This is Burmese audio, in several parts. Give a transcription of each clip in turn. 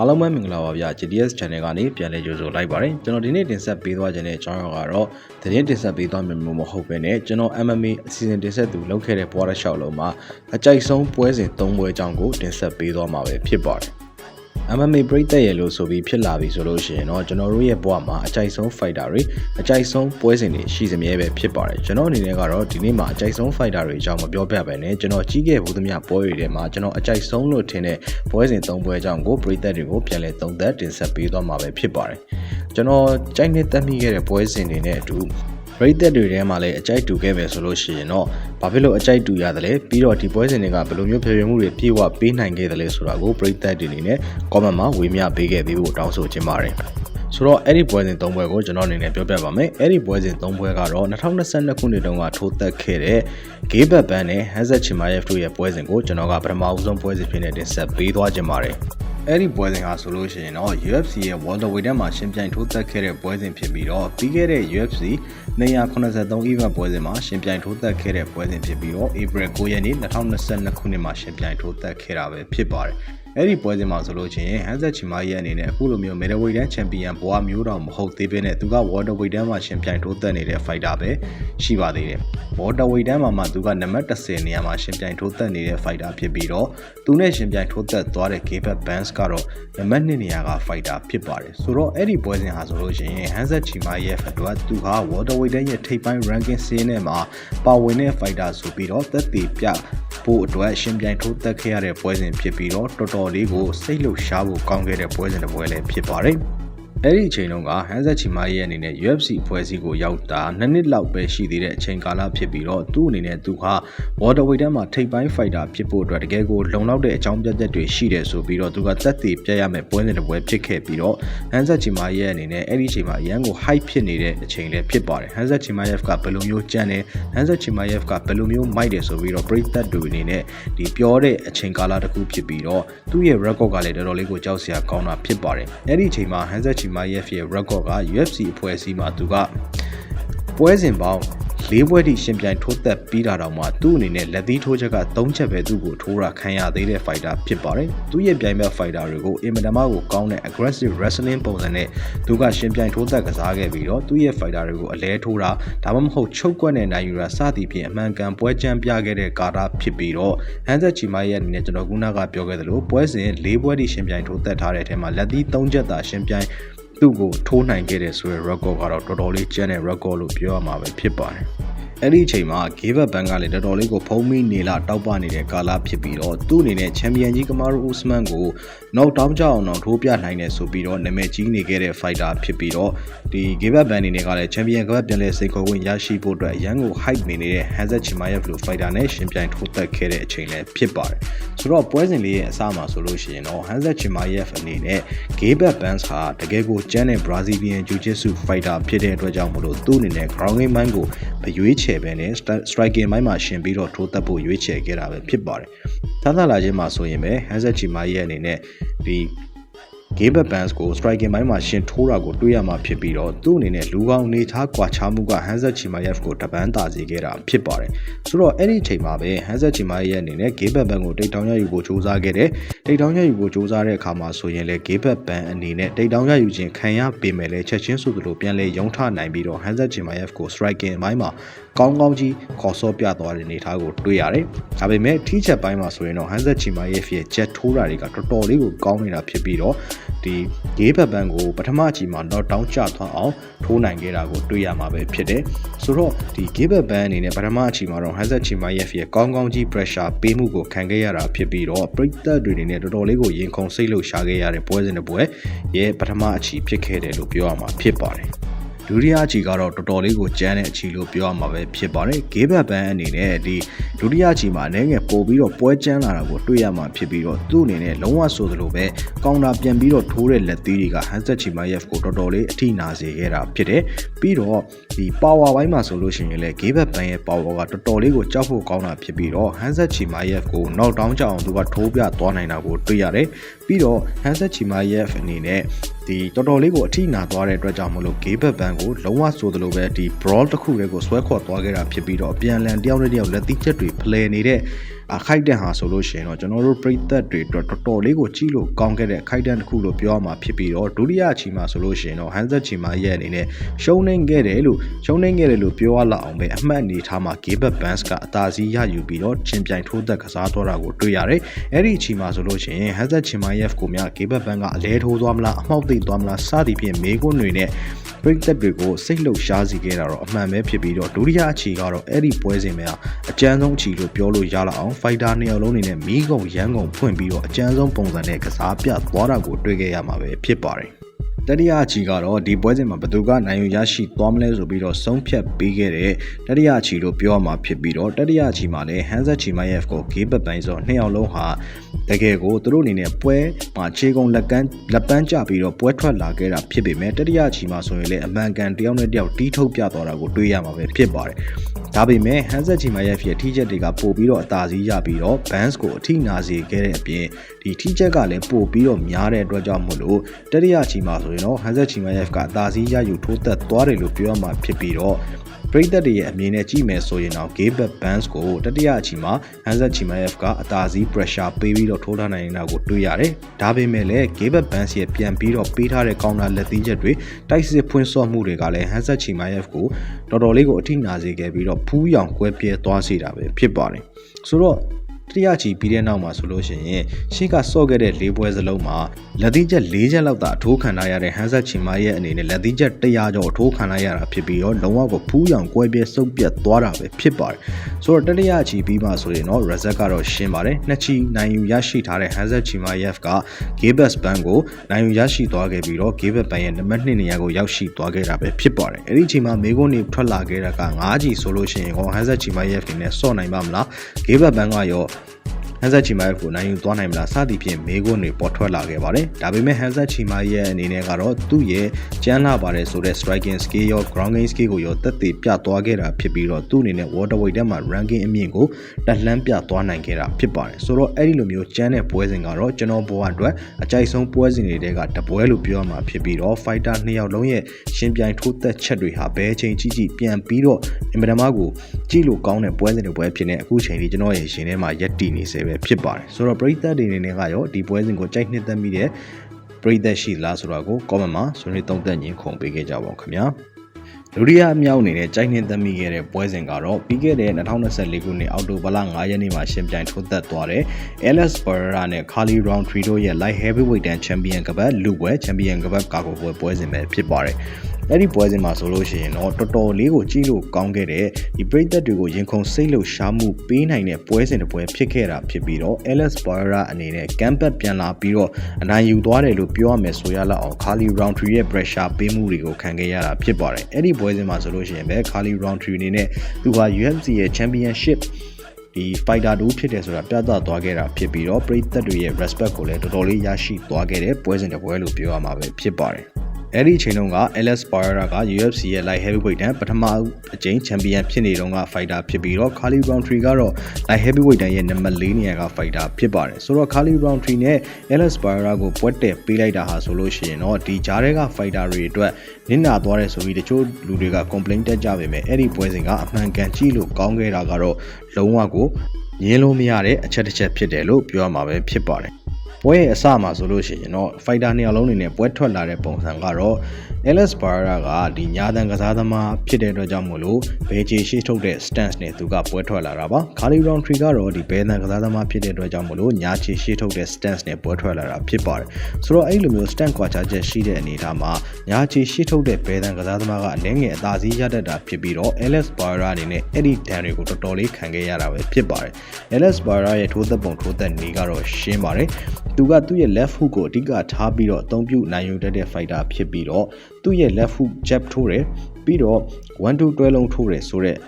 အားလုံးပဲမင်္ဂလာပါဗျာ GTS Channel ကနေပြန်လည်ကြိုဆိုလိုက်ပါတယ်ကျွန်တော်ဒီနေ့တင်ဆက်ပေးသွားခြင်းတဲ့အကြောင်းအရာကတော့သတင်းတင်ဆက်ပေးသွားမှာမဟုတ်ဘဲနဲ့ကျွန်တော် MMA အစီအစဉ်တင်ဆက်သူလုပ်ခဲ့တဲ့ပွဲတစ်လျှောက်လုံးမှာအကြိုက်ဆုံးပွဲစဉ်၃ပွဲအကြောင်းကိုတင်ဆက်ပေးသွားမှာပဲဖြစ်ပါတယ် MMA ပြိသက်ရလို့ဆိုပြီးဖြစ်လာပြီဆိုလို့ရှိရင်တော့ကျွန်တော်တို့ရဲ့ဘဝမှာအကြိုက်ဆုံး fighter တွေအကြိုက်ဆုံးပွဲစဉ်တွေရှိစမြဲပဲဖြစ်ပါတယ်ကျွန်တော်အနေနဲ့ကတော့ဒီနေ့မှာအကြိုက်ဆုံး fighter တွေအကြောင်းမပြောပြဘဲနဲ့ကျွန်တော်ကြီးခဲ့ဘူးသမျှပွဲတွေထဲမှာကျွန်တော်အကြိုက်ဆုံးလို့ထင်တဲ့ပွဲစဉ်၃ပွဲအကြောင်းကိုပြိသက်တွေကိုပြန်လည်သုံးသပ်တင်ဆက်ပေးသွားမှာပဲဖြစ်ပါတယ်ကျွန်တော်ကြိုက်နေတက်မိခဲ့တဲ့ပွဲစဉ်တွေနဲ့အတူ ပရိသတ်တွေထဲမှာလည်းအကြိုက်တူခဲ့မယ်ဆိုလို့ရှိရင်တော့ဘာဖြစ်လို့အကြိုက်တူရတယ်လဲပြီးတော့ဒီပွဲစဉ်တွေကဘယ်လိုမျိုးဖြည့်ဖြည့်မှုတွေပြေဝပေးနိုင်ခဲ့တယ်လဲဆိုတာကိုပရိသတ်တွေအနေနဲ့ comment မှာဝေမျှပေးခဲ့ပေးဖို့တောင်းဆိုချင်ပါတယ်ဆိုတော့အဲ့ဒီပွဲစဉ်၃ပွဲကိုကျွန်တော်အနေနဲ့ပြောပြပါမယ်အဲ့ဒီပွဲစဉ်၃ပွဲကတော့2022ခုနှစ်တုန်းကထိုးသက်ခဲ့တဲ့ Game Back Band နဲ့ Hazard Chimaev တို့ရဲ့ပွဲစဉ်ကိုကျွန်တော်ကပထမဦးဆုံးပွဲစဉ်ဖြစ်နေတင်ဆက်ပေးသွားချင်ပါတယ်အဲ့ဒီပွဲစဉ်ဟာဆိုလို့ရှိရင်တော့ UFC ရဲ့ welterweight ထဲမှာရှင်ပြိုင်ထိုးသက်ခဲ့တဲ့ပွဲစဉ်ဖြစ်ပြီးတော့ပြီးခဲ့တဲ့ UFC 283 event ပွဲစဉ်မှာရှင်ပြိုင်ထိုးသက်ခဲ့တဲ့ပွဲစဉ်ဖြစ်ပြီးတော့ April 9ရက်နေ့2022ခုနှစ်မှာရှင်ပြိုင်ထိုးသက်ခဲ့တာပဲဖြစ်ပါတယ်အဲ့ဒီပွဲစဉ်မှာဆိုလို့ချင်းဟန်ဆက်ချီမာရဲ့အနေနဲ့အခုလိုမျိုး middleweight တန်းချန်ပီယံဘွားမျိုးတော်မဟုတ်သေးဘဲနဲ့သူက welterweight တန်းမှာရှင်ပြိုင်ထိုးသက်နေတဲ့ fighter ပဲရှိပါသေးတယ်။ welterweight တန်းမှာမှသူကနံပါတ်10နေရာမှာရှင်ပြိုင်ထိုးသက်နေတဲ့ fighter ဖြစ်ပြီးတော့သူနဲ့ရှင်ပြိုင်ထိုးသက်သွားတဲ့ Gilbert Burns ကတော့နံပါတ်2နေရာက fighter ဖြစ်ပါတယ်။ဆိုတော့အဲ့ဒီပွဲစဉ်ဟာဆိုလို့ရှိရင်ဟန်ဆက်ချီမာရဲ့အတွက်သူဟာ welterweight တန်းရဲ့ထိပ်ပိုင်း ranking စီးနဲ့မှာပါဝင်တဲ့ fighter ဆိုပြီးတော့သက်သေပြဖို့အတွက်ရှင်ပြိုင်ထိုးသက်ခဲ့ရတဲ့ပွဲစဉ်ဖြစ်ပြီးတော့တော်တော်လေးကိုစိတ်လှုပ်ရှားဖို့ကောင်းခဲ့တဲ့ပွဲစဉ်တစ်ပွဲလည်းဖြစ်ပါတယ်။ အဲ့ဒီအချိန်တုန်းကဟန်ဆက်ချီမာရဲ့အနေနဲ့ UFC အဖွဲ့အစည်းကိုရောက်တာနှစ်နှစ်လောက်ပဲရှိသေးတဲ့အချိန်ကာလဖြစ်ပြီးတော့သူ့အနေနဲ့သူဟာ Waterweight တန်းမှာထိပ်ပိုင်း fighter ဖြစ်ဖို့အတွက်တကယ်ကိုလုံလောက်တဲ့အကြောင်းပြချက်တွေရှိတယ်ဆိုပြီးတော့သူကသက်သေပြရမယ်ပွဲစဉ်တစ်ပွဲဖြစ်ခဲ့ပြီးတော့ဟန်ဆက်ချီမာရဲ့အနေနဲ့အဲ့ဒီအချိန်မှာအရန်ကို hype ဖြစ်နေတဲ့အချိန်လည်းဖြစ်ပါတယ်ဟန်ဆက်ချီမာယက်ကဘယ်လိုမျိုးကြံ့တယ်ဟန်ဆက်ချီမာယက်ကဘယ်လိုမျိုးမိုက်တယ်ဆိုပြီးတော့ပရိသတ်တွေအနေနဲ့ဒီပြောတဲ့အချိန်ကာလတစ်ခုဖြစ်ပြီးတော့သူ့ရဲ့ record ကလည်းတော်တော်လေးကိုကြောက်စရာကောင်းတာဖြစ်ပါတယ်အဲ့ဒီအချိန်မှာဟန်ဆက်ချီမာယက်ရဲ့ record က UFC အဖွဲ့အစည်းမှာသူကပွဲစဉ်ပေါင်းလေးပွဲထိရှင်ပြိုင်ထိုးသက်ပြီးတာတောင်မှသူ့အနေနဲ့လက်သီးထိုးချက်က၃ချက်ပဲသူ့ကိုထိုးတာခံရသေးတဲ့ fighter ဖြစ်ပါတယ်။သူ့ရဲ့ပြိုင်ဘက် fighter တွေကိုအင်မတန်မှကိုကောင်းတဲ့ aggressive wrestling ပုံစံနဲ့သူကရှင်ပြိုင်ထိုးသက်ကစားခဲ့ပြီးတော့သူ့ရဲ့ fighter တွေကိုအလဲထိုးတာဒါမှမဟုတ်ချုပ်ကွက်နဲ့နိုင်ယူတာစသည်ဖြင့်အမှန်ကန်ပွဲချမ်းပြခဲ့တဲ့ကာတာဖြစ်ပြီးတော့ဟန်ဆက်ချီမိုင်ရဲ့အနေနဲ့ကျွန်တော်ခုနကပြောခဲ့သလိုပွဲစဉ်၄ပွဲထိရှင်ပြိုင်ထိုးသက်ထားတဲ့အထက်မှာလက်သီး၃ချက်သာရှင်ပြိုင် သူ့ကိုထိုးနိုင်ခဲ့တယ်ဆိုရယ် record ကတော့တော်တော်လေးကျန်းတဲ့ record လို့ပြောရမှာပဲဖြစ်ပါတယ် အဲ့ဒီအချိန်မှာ Gaver Bank ကလည်းတော်တော်လေးကိုဖုံးမိနေလာတောက်ပနေတဲ့ကာလဖြစ်ပြီးတော့သူ့အနေနဲ့ချန်ပီယံကြီးကမာရူအိုစမန်ကို knock down ကြအောင်တော့ထိုးပြနိုင်တယ်ဆိုပြီးတော့နာမည်ကြီးနေခဲ့တဲ့ fighter ဖြစ်ပြီးတော့ဒီ Gaver Bank အနေနဲ့ကလည်းချန်ပီယံကပတ်ပြန်လဲစိတ်ခေါ်ဝင်ရရှိဖို့အတွက်ရန်ကို hype နေနေတဲ့ Hazard Chimaev လို fighter နဲ့ရှင်ပြိုင်ထိုးသက်ခဲ့တဲ့အချိန်လည်းဖြစ်ပါတယ်ဆိုတော့ပွဲစဉ်လေးရဲ့အစမှာဆိုလို့ရှိရင်တော့ Hazard Chimaev အနေနဲ့ Gaver Bank ဟာတကယ်ကိုကျန်းတဲ့ Brazilian Jiu-Jitsu fighter ဖြစ်တဲ့အတွက်ကြောင့်မလို့သူ့အနေနဲ့ ground game ဘိုင်းကိုမရွေးချယ်ပဲနဲ့ striking ဘိုင်းမှာရှင်ပြီးတော့ထိုးသက်ဖို့ရွေးချယ်ခဲ့တာပဲဖြစ်ပါတယ်။သာသလာချင်းမှာဆိုရင်ပဲ Hazard Chimaev ရဲ့အနေနဲ့ဒီ game balance ကို striking ဘိုင်းမှာရှင်ထိုးတာကိုတွေ့ရမှာဖြစ်ပြီးတော့သူ့အနေနဲ့လူကောင်းနေသားကွာခြားမှုက Hansa Chimaev ကိုတပန်းတာစေခဲ့တာဖြစ်ပါတယ်။ဆိုတော့အဲ့ဒီအချိန်မှာပဲ Hansa Chimaev ရဲ့အနေနဲ့ game balance ကိုတိတ်တောင်းရယူဖို့စူးစမ်းခဲ့တယ်။တိတ်တောင်းရယူဖို့စူးစမ်းတဲ့အခါမှာဆိုရင်လည်း game balance အနေနဲ့တိတ်တောင်းရယူခြင်းခံရပေမဲ့လည်းချက်ချင်းဆိုသလိုပြန်လဲရုံထနိုင်ပြီးတော့ Hansa Chimaev ကို striking ဘိုင်းမှာကောင်းကောင်းကြီးခေါ်ဆော့ပြသွားတဲ့အနေအထားကိုတွေ့ရတယ်။ဒါပေမဲ့ထိချက်ပိုင်းမှာဆိုရင်တော့ Hansa Chimaev ရဲ့ချက်ထိုးတာတွေကတော်တော်လေးကိုကောင်းနေတာဖြစ်ပြီးတော့ဒီဂေးဘက်ပန်းကိုပထမအချိန်မှာ knock down ကျသွားအောင်ထိုးနိုင်ခဲ့တာကိုတွေ့ရမှာပဲဖြစ်တယ်။ဆိုတော့ဒီဂေးဘက်ပန်းအနေနဲ့ပထမအချိန်မှာတော့ Hazard Chimaev ရဲ့ကောင်းကောင်းကြီး pressure ပေးမှုကိုခံခဲ့ရတာဖြစ်ပြီးတော့ပရိသတ်တွေအနေနဲ့တော်တော်လေးကိုရင်ခုန်စိတ်လှုပ်ရှားခဲ့ရတဲ့ပွဲစဉ်တစ်ပွဲရဲ့ပထမအချီဖြစ်ခဲ့တယ်လို့ပြောရမှာဖြစ်ပါတယ်။ ဒုတိယအချီကတော့တော်တော်လေးကိုကျန်းတဲ့အချီလို့ပြောရမှာပဲဖြစ်ပါတယ်။ဂေးဘက်ပန်းအနေနဲ့ဒီဒုတိယအချီမှာအနေငယ်ပို့ပြီးတော့ပွဲကျန်းလာတာကိုတွေ့ရမှာဖြစ်ပြီးတော့သူ့အနေနဲ့လုံးဝဆိုသလိုပဲကောင်တာပြန်ပြီးတော့ထိုးတဲ့လက်သေးတွေကဟန်ဆက်ချီမာယက်ကိုတော်တော်လေးအထိနာစေခဲ့တာဖြစ်တယ်။ပြီးတော့ဒီ power ဘိုင်းမှာဆိုလို့ရှိရင်လည်းဂေးဘက်ပန်းရဲ့ power ကတော်တော်လေးကိုကြောက်ဖို့ကောင်းတာဖြစ်ပြီးတော့ဟန်ဆက်ချီမာယက်ကို knock down ကြအောင်သူကထိုးပြသွားနိုင်တာကိုတွေ့ရတယ်။ ပြီးတော့ဟန်ဆက်ချီမာယက်အနေနဲ့ဒီတော်တော်လေးကိုအထိနာသွားတဲ့အတွက်ကြောင့်မလို့ gay back band ကိုလုံးဝဆိုသလိုပဲဒီ brawl တစ်ခုလေးကိုဆွဲခေါ်သွားခဲ့တာဖြစ်ပြီးတော့အပြန်အလှန်တယောက်နဲ့တယောက်လက်သီးချက်တွေဖလှယ်နေတဲ့ အခိုက်တန်ဟာဆိုလို့ရှိရင်တော့ကျွန်တော်တို့ပရိသတ်တွေအတွက်တော်တော်လေးကိုကြည့်လို့ကောင်းခဲ့တဲ့ခိုက်တန်တစ်ခုလို့ပြောရမှာဖြစ်ပြီးတော့ဒုတိယအချိန်မှာဆိုလို့ရှိရင်တော့ဟန်ဇက်ချီမာရဲ့အနေနဲ့ရှုံးနေခဲ့တယ်လို့ရှုံးနေခဲ့တယ်လို့ပြောရလောက်အောင်ပဲအမှတ်အနေထားမှာ Gilbert Burns ကအသာစီးရယူပြီးတော့ချင်းပြိုင်ထိုးသက်ကစားတော့တာကိုတွေ့ရတယ်။အဲ့ဒီအချိန်မှာဆိုလို့ရှိရင်ဟန်ဇက်ချီမာရဲ့ကိုမြ Gilbert Burns ကအလဲထိုးသွားမလားအမှောက်သိပ်သွားမလားစသည်ဖြင့်မေးခွန်းတွေနဲ့ ပရိသတ်တွေကိုစိတ်လှုပ်ရှားစေခဲ့တာတော့အမှန်ပဲဖြစ်ပြီးတော့ဒုတိယအခြေကတော့အဲ့ဒီပွဲစဉ်မှာအကြမ်းဆုံးအခြေလို့ပြောလို့ရလောက်အောင်ဖိုက်တာနှစ်ယောက်လုံးနေနဲ့မီးကုံရမ်းကုံဖွင့်ပြီးတော့အကြမ်းဆုံးပုံစံနဲ့ကစားပြသွားတာကိုတွေ့ခဲ့ရမှာပဲဖြစ်ပါတယ်တတိယအချီကတော့ဒီပွဲစဉ်မှာဘသူကနိုင်ယူရရှိသွားမလဲဆိုပြီးတော့ဆုံးဖြတ်ပေးခဲ့တဲ့တတိယအချီလို့ပြောရမှာဖြစ်ပြီးတော့တတိယအချီမှာလည်းဟန်ဇက်ချီမိုင်ယက်ကိုဂေးဘက်ပိုင်းဆိုနှစ်ယောက်လုံးဟာ တကယ်ကိုသူတို့အနေနဲ့ပွဲမှာခြေကုံလက်ကမ်းလက်ပန်းကျပြီးတော့ပွဲထွက်လာခဲ့တာဖြစ်ပေမဲ့တတိယအချီမှာဆိုရင်လည်းအမှန်ကန်တယောက်နဲ့တယောက်တီးထုတ်ပြသွားတာကိုတွေ့ရမှာပဲဖြစ်ပါတယ်ဒါပေမဲ့ဟန်ဇက်ချီမိုင်ယက်ရဲ့ထိချက်တွေကပို့ပြီးတော့အသာစီးရပြီးတော့ Vans ကိုအထိနာစေခဲ့တဲ့အပြင်ဒီထိချက်ကလည်းပို့ပြီးတော့များတဲ့အတွက်ကြောင့်မို့လို့တတိယချီမှာဆိုရင်တော့ဟန်ဇက်ချီမိုင်ယက်ကအသာစီးရယူထိုးသက်သွားတယ်လို့ပြောရမှာဖြစ်ပြီးတော့ ပရိသတ်တွေရဲ့အမြင်နဲ့ကြည့်မယ်ဆိုရင်တော့ Gilbert Burns ကိုတတိယအချိန်မှာ Hansa Chimaev ကအသာစီး pressure ပေးပြီးတော့ထိုးထားနိုင်နေတာကိုတွေ့ရတယ်။ဒါပေမဲ့လည်း Gilbert Burns ရဲ့ပြန်ပြီးတော့ပေးထားတဲ့ counter လက်သီးချက်တွေတိုက်စစ်ဖွင့်ဆော့မှုတွေကလည်း Hansa Chimaev ကိုတော်တော်လေးကိုအထိနာစေခဲ့ပြီးတော့ဖူးရောင်ကွဲပြဲသွားစေတာပဲဖြစ်ပါတယ်။ဆိုတော့ တတိယချီပြီးတဲ့နောက်မှာဆိုလို့ရှိရင်ရှေ့ကစော့ခဲ့တဲ့၄ပွဲစလုံးမှာလက်သီးချက်၄ချက်လောက်သာအထိုးခံထားရတဲ့ဟန်ဆက်ချီမာရဲ့အနေနဲ့လက်သီးချက်100ကျော်အထိုးခံလိုက်ရတာဖြစ်ပြီးတော့လုံးဝကိုဖူးရောင်ကွဲပြဲစုပ်ပြတ်သွားတာပဲဖြစ်ပါတယ်ဆိုတော့တတိယချီပြီးမှဆိုရင်တော့ reset ကတော့ရှင်းပါတယ်နှစ်ချီနိုင်ယူရရှိထားတဲ့ဟန်ဆက်ချီမာယက်က Gabus Band ကိုနိုင်ယူရရှိသွားခဲ့ပြီးတော့ Gabus Band ရဲ့နံပါတ်2နေရာကိုရောက်ရှိသွားခဲ့တာပဲဖြစ်ပါတယ်အဲ့ဒီအချိန်မှာမေကွန်းနေထွက်လာခဲ့တာက9ချီဆိုလို့ရှိရင်ဟောဟန်ဆက်ချီမာယက်ကနေစော့နိုင်ပါမလား Gabus Band ကရော ဟန်ဇက်ချီမာရဲ့ကိုနိုင်ယူသွားနိုင်မလားစသည်ဖြင့်မေးခွန်းတွေပေါ်ထွက်လာခဲ့ပါတယ်။ဒါပေမဲ့ဟန်ဇက်ချီမာရဲ့အနေနဲ့ကတော့သူ့ရဲ့ကျန်းလာပါတယ်ဆိုတဲ့ striking skill ရော ground game skill ကိုရောတက်တည်ပြသွားခဲ့တာဖြစ်ပြီးတော့သူ့အနေနဲ့ waterweight တက်မှာ ranking အမြင့်ကိုတက်လှမ်းပြသွားနိုင်ခဲ့တာဖြစ်ပါတယ်။ဆိုတော့အဲ့ဒီလိုမျိုးကျန်းတဲ့ပွဲစဉ်ကတော့ကျွန်တော်ဘဝအတွက်အကြိုက်ဆုံးပွဲစဉ်တွေကတပွဲလို့ပြောရမှာဖြစ်ပြီးတော့ fighter နှစ်ယောက်လုံးရဲ့ရှင်ပြိုင်ထိုးသက်ချက်တွေဟာဘယ်ချိန်ကြီးကြီးပြန်ပြီးတော့အင်မတန်မှကိုကြည့်လို့ကောင်းတဲ့ပွဲစဉ်တွေပွဲဖြစ်နေအခုချိန်ကြီးကျွန်တော်ရဲ့ရှင်ထဲမှာရက်တည်နေစေပဲဖြစ်ပါတယ်ဆိုတော့ပရိသတ်တွေအနေနဲ့ကရောဒီပွဲစဉ်ကိုကြိုက်နှစ်သက်မိတဲ့ပရိသတ်ရှိလားဆိုတာကို comment မှာဆွေးနွေးသုံးသပ်ညင်ခုန်ပေးခဲ့ကြပါဦးခင်ဗျာဒုတိယအမြောက်အနေနဲ့ကြိုက်နှင်းသက်မိခဲ့တဲ့ပွဲစဉ်ကတော့ပြီးခဲ့တဲ့2024ခုနှစ်အောက်တိုဘာလ9ရက်နေ့မှာရှင်ပြိုင်ထိုးသက်သွားတဲ့ Alex Pereira နဲ့ Carly Roundtree တို့ရဲ့ Light Heavyweight တန်း Champion ကပတ်လူပွဲ Champion ကပတ်ကာကိုပွဲပွဲစဉ်ပဲဖြစ်ပါတယ် အဲ့ဒီပွဲစဉ်မှာဆိုလို့ရှိရင်တော့တော်တော်လေးကိုကြည့်လို့ကောင်းခဲ့တဲ့ဒီပရိသတ်တွေကိုရင်ခုန်စိတ်လှုပ်ရှားမှုပေးနိုင်တဲ့ပွဲစဉ်တစ်ပွဲဖြစ်ခဲ့တာဖြစ်ပြီးတော့ Alex Pereira အနေနဲ့ကမ်ပတ်ပြန်လာပြီးတော့အနိုင်ယူသွားတယ်လို့ပြောရမယ်ဆိုရလောက်အောင် Carly Roundtree ရဲ့ pressure ပေးမှုတွေကိုခံခဲ့ရတာဖြစ်ပါတယ်အဲ့ဒီပွဲစဉ်မှာဆိုလို့ရှိရင်ပဲ Carly Roundtree အနေနဲ့သူဟာ UFC ရဲ့ Championship ဒီ fighter တူဖြစ်တယ်ဆိုတာပြသသွားခဲ့တာဖြစ်ပြီးတော့ပရိသတ်တွေရဲ့ respect ကိုလည်းတော်တော်လေးရရှိသွားခဲ့တဲ့ပွဲစဉ်တစ်ပွဲလို့ပြောရမှာပဲဖြစ်ပါတယ် အဲ့ဒီအချိန်တုန်းက Alex Pereira က UFC ရဲ့ light heavyweight တန်းပထမအကြိမ်ချန်ပီယံဖြစ်နေတုန်းက fighter ဖြစ်ပြီးတော့ Carly Roundtree ကတော့ light heavyweight တန်းရဲ့နံပါတ်၄နေရာက fighter ဖြစ်ပါတယ်ဆိုတော့ Carly Roundtree နဲ့ Alex Pereira ကိုပွဲတက်ပေးလိုက်တာဟာဆိုလို့ရှိရင်တော့ဒီကြားထဲက fighter တွေအတွက်နစ်နာသွားတယ်ဆိုပြီးတချို့လူတွေက complaint တက်ကြပေမဲ့အဲ့ဒီပွဲစဉ်ကအမှန်ကန်ကြည့်လို့ကောင်းခဲ့တာကတော့လုံးဝကိုငင်းလို့မရတဲ့အချက်တစ်ချက်ဖြစ်တယ်လို့ပြောရမှာပဲဖြစ်ပါတယ် ပွဲရဲ့အစမှာဆိုလို့ရှိရင်တော့ fighter နှစ်ယောက်လုံးအနေနဲ့ပွဲထွက်လာတဲ့ပုံစံကတော့ Alex Pereira ကဒီညာတန်ကစားသမားဖြစ်တဲ့အတွက်ကြောင့်မို့လို့ဘေဂျီရှိထုတ်တဲ့ stance နဲ့သူကပွဲထွက်လာတာပါ Carly Roundtree ကတော့ဒီဘဲတန်ကစားသမားဖြစ်တဲ့အတွက်ကြောင့်မို့လို့ညာချီရှိထုတ်တဲ့ stance နဲ့ပွဲထွက်လာတာဖြစ်ပါတယ်ဆိုတော့အဲ့လိုမျိုး stance ကွာခြားချက်ရှိတဲ့အနေအထားမှာညာချီရှိထုတ်တဲ့ဘဲတန်ကစားသမားကအနည်းငယ်အသာစီးရတတ်တာဖြစ်ပြီးတော့ Alex Pereira အနေနဲ့အဲ့ဒီဒဏ်တွေကိုတော်တော်လေးခံခဲ့ရတာပဲဖြစ်ပါတယ် Alex Pereira ရဲ့ထိုးသက်ပုံထိုးသက်နေကတော့ရှင်းပါတယ်သူကသူ့ရဲ့ left hook ကိုအဓိကထားပြီးတော့အသုံးပြုနိုင်ယူတတ်တဲ့ fighter ဖြစ်ပြီးတော့သူ့ရဲ့ left hook jab ထိုးတယ်ပြီးတော့1 2တွဲလုံးထိုးတယ်ဆိုတော့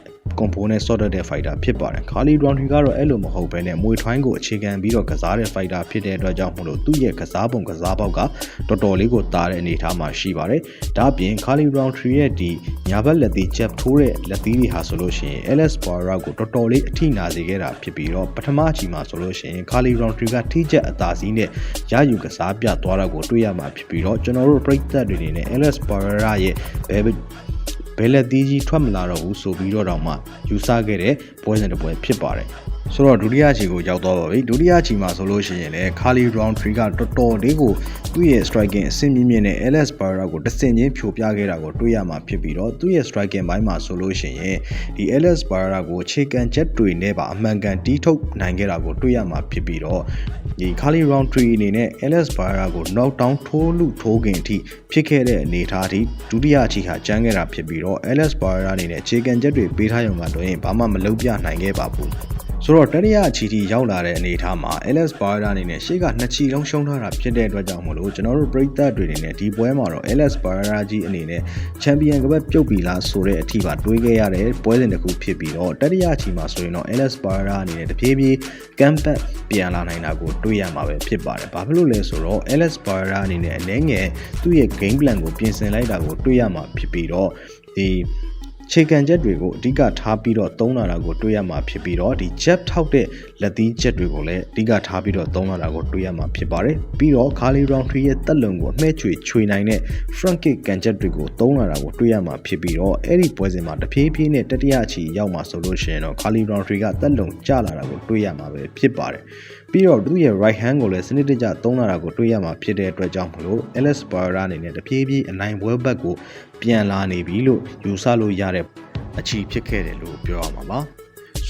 component sorted တဲ့ fighter ဖြစ်ပါတယ်။ Carly Roundtree ကတော့အဲ့လိုမဟုတ်ဘဲနဲ့မွေထွိုင်းကိုအခြေခံပြီးတော့ကစားတဲ့ fighter ဖြစ်တဲ့အတွက်ကြောင့်မို့လို့သူ့ရဲ့ကစားပုံကစားပေါက်ကတော်တော်လေးကိုတားတဲ့အနေအထားမှာရှိပါတယ်။ဒါ့အပြင် Carly Roundtree ရဲ့ဒီညာဘက်လက်သီး jab ထိုးတဲ့လက်သီးတွေဟာဆိုလို့ရှိရင် Alex Pereira ကိုတော်တော်လေးအထိနာစေခဲ့တာဖြစ်ပြီးတော့ပထမအချိန်မှာဆိုလို့ရှိရင် Carly Roundtree ကထိချက်အသာစီးနဲ့ရယူကစားပြသွားတာကိုတွေ့ရမှာဖြစ်ပြီးတော့ကျွန်တော်တို့ပရိသတ်တွေအနေနဲ့ Alex Pereira ရဲ့ဘယ် ဘယ်လက်သီးကြီးထွက်မလာတော့ဘူးဆိုပြီးတော့တောင်မှယူဆခဲ့တဲ့ပွဲစဉ်တစ်ပွဲဖြစ်ပါတယ် ဆိုတော့ဒုတိယခြေကိုရောက်သွားပါပြီဒုတိယခြေမှာဆိုလို့ရှိရင်လည်း Carly Roundtree ကတော်တော်လေးကိုသူ့ရဲ့ striking အဆင့်မြင့်မြင့်နဲ့ LS Barra ကိုတဆင်ချင်းဖြိုပြခဲ့တာကိုတွေ့ရမှာဖြစ်ပြီးတော့သူ့ရဲ့ striking ဘိုင်းမှာဆိုလို့ရှိရင်ဒီ LS Barra ကိုခြေကန်ချက်တွေနဲ့ပါအမှန်ကန်တီးထုတ်နိုင်ခဲ့တာကိုတွေ့ရမှာဖြစ်ပြီးတော့ဒီ Carly Roundtree အနေနဲ့ LS Barra ကို knock down ထိုးလူထိုးခင်အထိဖြစ်ခဲ့တဲ့အနေအထားအထိဒုတိယခြေဟာကျန်းခဲ့တာဖြစ်ပြီးတော့ LS Barra အနေနဲ့ခြေကန်ချက်တွေပေးထားရုံကတော့ရင်ဘာမှမလုပ်ပြနိုင်ခဲ့ပါဘူး ဆိုတော့တတိယအချီတီရောက်လာတဲ့အနေအထားမှာ LS Barra အနေနဲ့ရှေ့ကနှစ်ချီလုံးရှုံးထားတာဖြစ်တဲ့အတွက်ကြောင့်မလို့ကျွန်တော်တို့ပရိသတ်တွေအနေနဲ့ဒီပွဲမှာတော့ LS Barra ကြီးအနေနဲ့ချန်ပီယံကပတ်ပြုတ်ပြီလားဆိုတဲ့အထိပါတွေးခဲ့ရတဲ့ပွဲစဉ်တစ်ခုဖြစ်ပြီးတော့တတိယအချီမှာဆိုရင်တော့ LS Barra အနေနဲ့တပြေးပြေးကမ်ဘက်ပြန်လာနိုင်တာကိုတွေးရမှာပဲဖြစ်ပါတယ်။ဘာဖြစ်လို့လဲဆိုတော့ LS Barra အနေနဲ့အနေငယ်သူ့ရဲ့ game plan ကိုပြင်ဆင်လိုက်တာကိုတွေးရမှာဖြစ်ပြီးတော့ဒီ ခြေကန်ချက်တွေကိုအဓိကထားပြီးတော့သုံးလာတာကိုတွေ့ရမှာဖြစ်ပြီးတော့ဒီ jab ထောက်တဲ့ လက်သီးချက်တွေကိုလည်းအဓိကထားပြီးတော့သုံးလာတာကိုတွေ့ရမှာဖြစ်ပါတယ်ပြီးတော့ Carly Roundtree ရဲ့တက်လုံကိုအမှဲ့ချွေချွေနိုင်တဲ့ front kick ကန်ချက်တွေကိုသုံးလာတာကိုတွေ့ရမှာဖြစ်ပြီးတော့အဲ့ဒီပွဲစဉ်မှာတဖြည်းဖြည်းနဲ့တတိယချီရောက်မှာဆိုလို့ရှိရင်တော့ Carly Roundtree ကတက်လုံကျလာတာကိုတွေ့ရမှာပဲဖြစ်ပါတယ်ပြီးတော့သူ့ရဲ့ right hand ကိုလည်းစနစ်တကျသုံးလာတာကိုတွေ့ရမှာဖြစ်တဲ့အတွက်ကြောင့်မလို့ Alex Barra အနေနဲ့တဖြည်းဖြည်းအနိုင်ပွဲဘက်ကိုပြန်လာနေပြီလို့ယူဆလို့ရတဲ့အခြေဖြစ်ခဲ့တယ်လို့ပြောရမှာပါ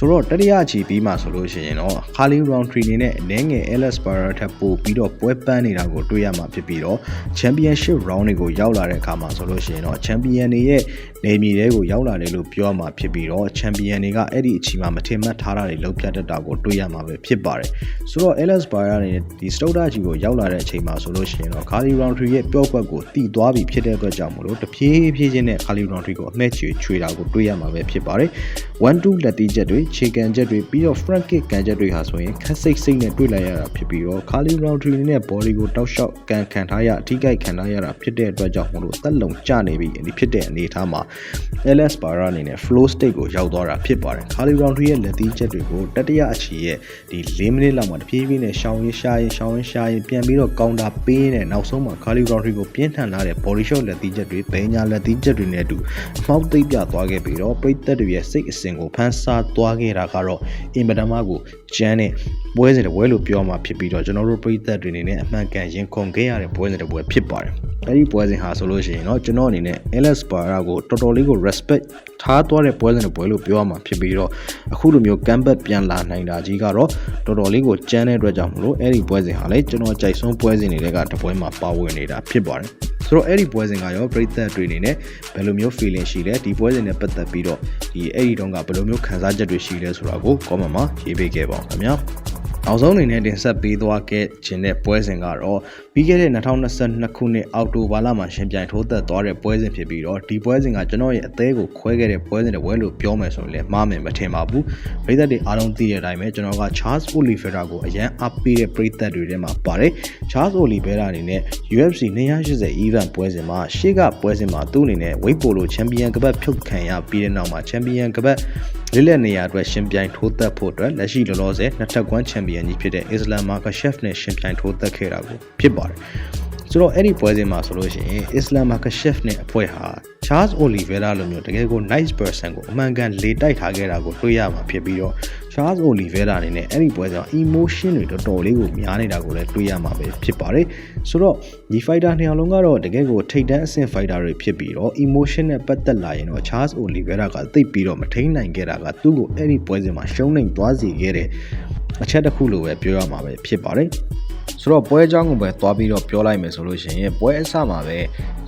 ဆိုတော့တတိယအခြေပြီးမှဆိုလို့ရှိရင်တော့ Carly Roundtree အနေနဲ့အနေငယ် Alex Barra ထပ်ပို့ပြီးတော့ပွဲပန်းနေတာကိုတွေ့ရမှာဖြစ်ပြီးတော့ Championship Round တွေကိုရောက်လာတဲ့အခါမှာဆိုလို့ရှိရင်တော့ Champion တွေရဲ့ နေမြေတွေကိုရောက်လာတယ်လို့ပြောရမှာဖြစ်ပြီးတော့ Champion တွေကအဲ့ဒီအချိန်မှာမထင်မှတ်ထားတာတွေလုံးပြတ်တတ်တာကိုတွေ့ရမှာပဲဖြစ်ပါတယ်ဆိုတော့ Alex Barra အနေနဲ့ဒီ Stoda ကြီးကိုရောက်လာတဲ့အချိန်မှာဆိုလို့ရှိရင်တော့ Carly Roundtree ရဲ့ပျော့ကွက်ကိုတီသွားပြီဖြစ်တဲ့အတွက်ကြောင့်မလို့တဖြည်းဖြည်းချင်းနဲ့ Carly Roundtree ကိုအမှဲ့ချွေချွေတာကိုတွေ့ရမှာပဲဖြစ်ပါတယ်1-2လက်တီးချက်တွေခြေကန်ချက်တွေပြီးတော့ front kick ကန်ချက်တွေဟာဆိုရင်ခက်စိတ်စိတ်နဲ့တွေ့လိုက်ရတာဖြစ်ပြီးတော့ Carly Roundtree နဲ့ body ကိုတောက်လျှောက်ကန်ခံထားရအထိကိခံထားရတာဖြစ်တဲ့အတွက်ကြောင့်မလို့သက်လုံကျနေပြီဒီဖြစ်တဲ့အနေအထားမှာ LS Barra အနေနဲ့ flow state ကိုရောက်သွားတာဖြစ်ပါတယ် Carly Roundtree ရဲ့လက်သီးချက်တွေကိုတတိယအချီရဲ့ဒီ၄မိနစ်လောက်မှာတဖြည်းဖြည်းနဲ့ရှောင်းရင်းရှာရင်ရှောင်းရင်းရှာရင်ပြန်ပြီးတော့ counter ပေးနေနောက်ဆုံးမှာ Carly Roundtree ကိုပြင်းထန်လာတဲ့ body shot လက်သီးချက်တွေဘဲညာလက်သီးချက်တွေနဲ့အတူအမောက်သိပ်ပြသွားခဲ့ပြီးတော့ပရိသတ်တွေရဲ့စိတ်အစဉ်ကိုဖန်ဆာသွားခဲ့တာကတော့အင်မတန်မှကိုကျန်းတဲ့ပွဲစဉ်တစ်ပွဲလို့ပြောမှာဖြစ်ပြီးတော့ကျွန်တော်တို့ပရိသတ်တွေအနေနဲ့အမှန်ကန်ရင်ခုန်ခဲ့ရတဲ့ပွဲစဉ်တစ်ပွဲဖြစ်ပါတယ်အဲ့ဒီပွဲစဉ်ဟာဆိုလို့ရှိရင်တော့ကျွန်တော်အနေနဲ့ LS Barra ကိုတော်တော်လေးကို respect ထားသွားတဲ့ပွဲစဉ်တစ်ပွဲလို့ပြောရမှာဖြစ်ပြီးတော့အခုလိုမျိုး comeback ပြန်လာနိုင်တာကြီးကတော့တော်တော်လေးကိုကြမ်းတဲ့အတွက်ကြောင့်မလို့အဲ့ဒီပွဲစဉ်ဟာလည်းကျွန်တော်ကြိုက်ဆုံးပွဲစဉ်တွေကတပွဲမှာပါဝင်နေတာဖြစ်ပါတယ်ဆိုတော့အဲ့ဒီပွဲစဉ်ကရောပရိသတ်တွေအနေနဲ့ဘယ်လိုမျိုး feeling ရှိလဲဒီပွဲစဉ်နဲ့ပတ်သက်ပြီးတော့ဒီအဲ့ဒီတုန်းကဘယ်လိုမျိုးခံစားချက်တွေရှိလဲဆိုတာကို comment မှာရေးပေးခဲ့ပါဦးခင်ဗျာနောက်ဆုံးအနေနဲ့တင်ဆက်ပေးသွားခဲ့ခြင်းတဲ့ပွဲစဉ်ကတော့ ပြီးခဲ့တဲ့2022ခုနှစ်အောက်တိုဘာလမှာရှင်ပြိုင်ထိုးသက်သွားတဲ့ပွဲစဉ်ဖြစ်ပြီးတော့ဒီပွဲစဉ်ကကျွန်တော်ရဲ့အသေးကိုခွဲခဲ့တဲ့ပွဲစဉ်တွေဝဲလို့ပြောမယ်ဆိုရင်လည်းမှားမယ်မထင်ပါဘူးပရိသတ်တွေအားလုံးသိတဲ့အတိုင်းပဲကျွန်တော်က Charles Oliveira ကိုအရန်အားပေးတဲ့ပရိသတ်တွေထဲမှာပါတယ် Charles Oliveira အနေနဲ့ UFC 280 event ပွဲစဉ်မှာရှေ့ကပွဲစဉ်မှာသူ့အနေနဲ့ weight polo champion ကပတ်ဖြုတ်ခံရပြီးတဲ့နောက်မှာ champion ကပတ်လက်လက်နေရာအတွက်ရှင်ပြိုင်ထိုးသက်ဖို့အတွက်လက်ရှိလောလောဆယ်နှစ်ထပ်ကွမ်းချန်ပီယံကြီးဖြစ်တဲ့ Islam Makhachev နဲ့ရှင်ပြိုင်ထိုးသက်ခဲ့တာကိုဖြစ်ပါတယ်။ဆိုတော့အဲ့ဒီပွဲစဉ်မှာဆိုလို့ရှိရင် Islam Makhachev နဲ့အဖွဲ့ဟာ Charles Oliveira လိုမျိုးတကယ်ကို nice person ကိုအမှန်ကန်လေတိုက်ထားခဲ့တာကိုတွေ့ရမှာဖြစ်ပြီးတော့ Charles Oliveira အနေနဲ့အဲ့ဒီပွဲစဉ် emotion တွေတော်တော်လေးကိုများနေတာကိုလည်းတွေ့ရမှာပဲဖြစ်ပါတယ်။ဆိုတော့ဒီ fighter နှစ်ယောက်လုံးကတော့တကယ်ကိုထိတ်တန်းအဆင့် fighter တွေဖြစ်ပြီးတော့ emotion နဲ့ပတ်သက်လာရင်တော့ Charles Oliveira ကသိပ်ပြီးတော့မထိန်နိုင်ခဲ့တာကသူ့ကိုအဲ့ဒီပွဲစဉ်မှာရှုံးနိုင်သွားစေခဲ့တဲ့အချက်တစ်ခုလိုပဲပြောရမှာပဲဖြစ်ပါတယ်။ဆိုတော့ပွဲအကြောင်းကိုပဲသွားပြီးတော့ပြောလိုက်မယ်ဆိုလို့ရှိရင်ပွဲအစမှာပဲ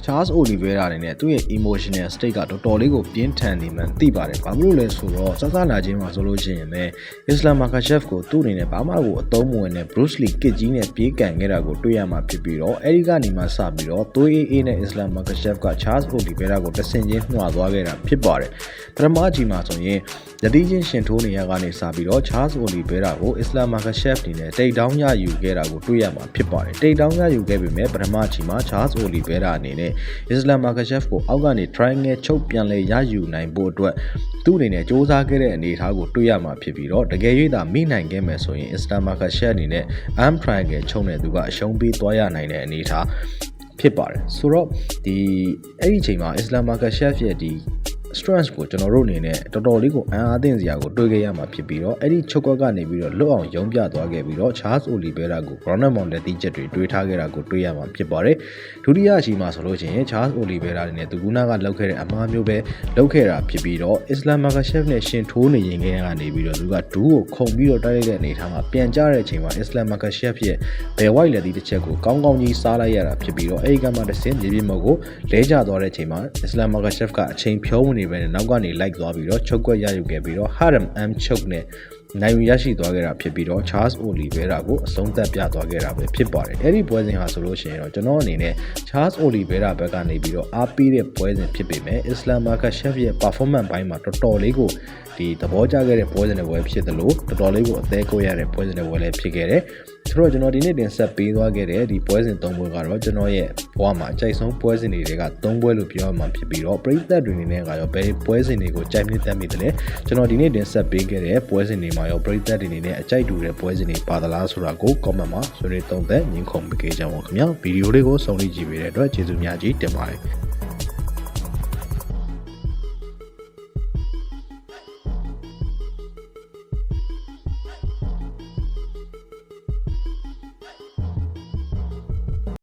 Charles Oliveira အနေနဲ့သူ့ရဲ့ emotional state ကတော်တော်လေးကိုပြင်းထန်နေမှန်သိပါတယ်။ဘာလို့လဲဆိုတော့စစလာချင်းမှာဆိုလို့ရှိရင်ပဲ Islam Makhachev ကိုသူ့အနေနဲ့ဘာမှကိုအသုံးမဝင်တဲ့ Bruce Lee ကစ်ကြီးနဲ့ပြေးကန်ခဲ့တာကိုတွေ့ရမှာဖြစ်ပြီးတော့အဲဒီကနေမှစပြီးတော့သွေးအေးအေးနဲ့ Islam Makhachev က Charles Oliveira ကိုတဆင်ချင်းနှွာသွားခဲ့တာဖြစ်ပါတယ်။ပထမအချိန်မှာဆိုရင်ယတိချင်းရှင်ထိုးနေရကနေစပြီးတော့ Charles Oliveira ကို Islam Makhachev အနေနဲ့တိတ်တောင်းရယူခဲ့တာကိုတွေ့ရမှာဖြစ်ပါတယ်။တိတ်တောင်းရယူခဲ့ပေမဲ့ပထမအချိန်မှာ Charles Oliveira အနေနဲ့ Islam Makhachev ကိုအောက်ကနေ triangle ချုပ်ပြန်လဲရယူနိုင်ဖို့အတွက်သူ့အနေနဲ့စ조사ခဲ့တဲ့အနေအထားကိုတွေ့ရမှာဖြစ်ပြီးတော့တကယ်၍သာမိနိုင်ခဲ့မယ်ဆိုရင် Islam Makhachev အနေနဲ့ arm triangle ချုပ်နေသူကအရှုံးပေးသွားရနိုင်တဲ့အနေအထားဖြစ်ပါတယ်ဆိုတော့ဒီအဲ့ဒီအချိန်မှာ Islam Makhachev ရဲ့ဒီ stress ကိုကျွန်တော်တို့အနေနဲ့တော်တော်လေးကိုအံအားသင့်စရာကိုတွေးခဲ့ရမှာဖြစ်ပြီးတော့အဲ့ဒီချုပ်ကွက်ကနေပြီးတော့လွတ်အောင်ရုံးပြသွားခဲ့ပြီးတော့ Charles Oliveira ကို Ronald Mon လက်တီးချက်တွေတွေးထားခဲ့တာကိုတွေးရမှာဖြစ်ပါတယ်ဒုတိယအချိန်မှာဆိုလို့ရှိရင် Charles Oliveira နဲ့သူကနာကလောက်ခဲ့တဲ့အမှားမျိုးပဲလောက်ခဲ့တာဖြစ်ပြီးတော့ Islam Makhachev နဲ့ရှင်ထိုးနေရင်ကနေပြီးတော့သူကဒူးကိုခုံပြီးတော့တိုက်လိုက်တဲ့အနေအထားမှာပြန်ကြတဲ့အချိန်မှာ Islam Makhachev ရဲ့ဘယ်ဝိုက်လက်တီးတစ်ချက်ကိုကောင်းကောင်းကြီးစားလိုက်ရတာဖြစ်ပြီးတော့အဲ့ဒီကမှတစ်စင်းမြေပြင်မောက်ကိုလဲကျသွားတဲ့အချိန်မှာ Islam Makhachev ကအချိန်ဖြုံးနေပဲနဲ့နောက်ကနေလိုက်သွားပြီးတော့ချုပ်ကွက်ရယူခဲ့ပြီးတော့ Haram M choke နဲ့နိုင်ယူရရှိသွားခဲ့တာဖြစ်ပြီးတော့ Charles Oliveira ကိုအဆုံးသတ်ပြသွားခဲ့တာပဲဖြစ်ပါတယ်။အဲ့ဒီပွဲစဉ်ဟာဆိုလို့ရှိရင်တော့ကျွန်တော်အနေနဲ့ Charles Oliveira ဘက်ကနေပြီးတော့အားပေးတဲ့ပွဲစဉ်ဖြစ်ပေမဲ့ Islam Makhachev ရဲ့ performance ဘိုင်းမှာတော်တော်လေးကို ဒီသဘောကျခဲ့တဲ့ပွဲစဉ်တွေပွဲဖြစ်တယ်လို့တော်တော်လေးကိုအသေးကိုရတဲ့ပွဲစဉ်တွေပွဲလည်းဖြစ်ခဲ့တယ်။ဆိုတော့ကျွန်တော်ဒီနေ့တင်ဆက်ပေးသွားခဲ့တဲ့ဒီပွဲစဉ်၃ပွဲကတော့ကျွန်တော်ရဲ့ဘဝမှာအကြိုက်ဆုံးပွဲစဉ်တွေက၃ပွဲလို့ပြောရမှာဖြစ်ပြီးတော့ပရိသတ်တွေအနေနဲ့ကရောဘယ်ပွဲစဉ်တွေကိုကြိုက်နှစ်သက်မိတယ်လဲကျွန်တော်ဒီနေ့တင်ဆက်ပေးခဲ့တဲ့ပွဲစဉ်တွေမှာရောပရိသတ်တွေအနေနဲ့အကြိုက်တူတဲ့ပွဲစဉ်တွေပါသလားဆိုတာကို comment မှာဆွေးနွေးသုံးသပ်ညှင်းခုန်ပေးကြပါဦးခင်ဗျာဗီဒီယိုလေးကိုဆုံးဖြတ်ကြည့်ပေးတဲ့အတွက်ကျေးဇူးများကြီးတင်ပါတယ်